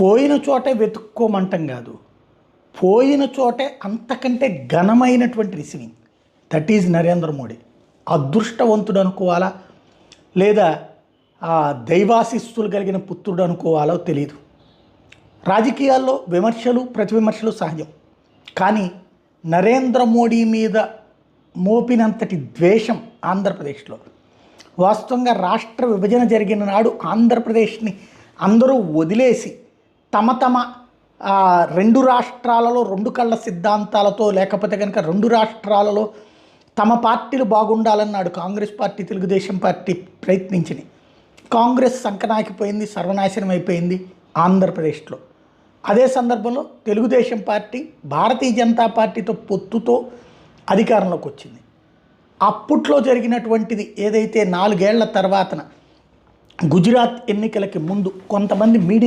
పోయిన చోటే వెతుక్కోమంటం కాదు. పోయిన చోటే అంతకంటే ఘనమైనటువంటి receiving. That is Narendra Modi. అదృష్టవంతుడు అనుకోవాలా లేదా ఆ దైవాశిస్సులు కలిగిన పుత్రుడు అనుకోవాలో తెలియదు రాజకీయాల్లో విమర్శలు ప్రతివిమర్శలు సహజం. కానీ నరేంద్ర మోడీ మీద మోపినంతటి ద్వేషం ఆంధ్రప్రదేశ్లో. వాస్తవంగా రాష్ట్ర విభజన జరిగిన నాడు ఆంధ్రప్రదేశ్ని అందరూ వదిలేసి తమ తమ రెండు రాష్ట్రాలలో రెండు కళ్ళ సిద్ధాంతాలతో లేకపోతే కనుక రెండు రాష్ట్రాలలో తమ పార్టీలు బాగుండాలన్నాడు కాంగ్రెస్ పార్టీ తెలుగుదేశం పార్టీ ప్రయత్నించినాయి కాంగ్రెస్ సంకనాకిపోయింది సర్వనాశనం అయిపోయింది ఆంధ్రప్రదేశ్లో. అదే సందర్భంలో తెలుగుదేశం పార్టీ భారతీయ జనతా పార్టీతో పొత్తుతో అధికారంలోకి వచ్చింది. అప్పట్లో జరిగినటువంటిది ఏదైతే నాలుగేళ్ళ తర్వాతన గుజరాత్ ఎన్నికలకి ముందు కొంతమంది మీడియా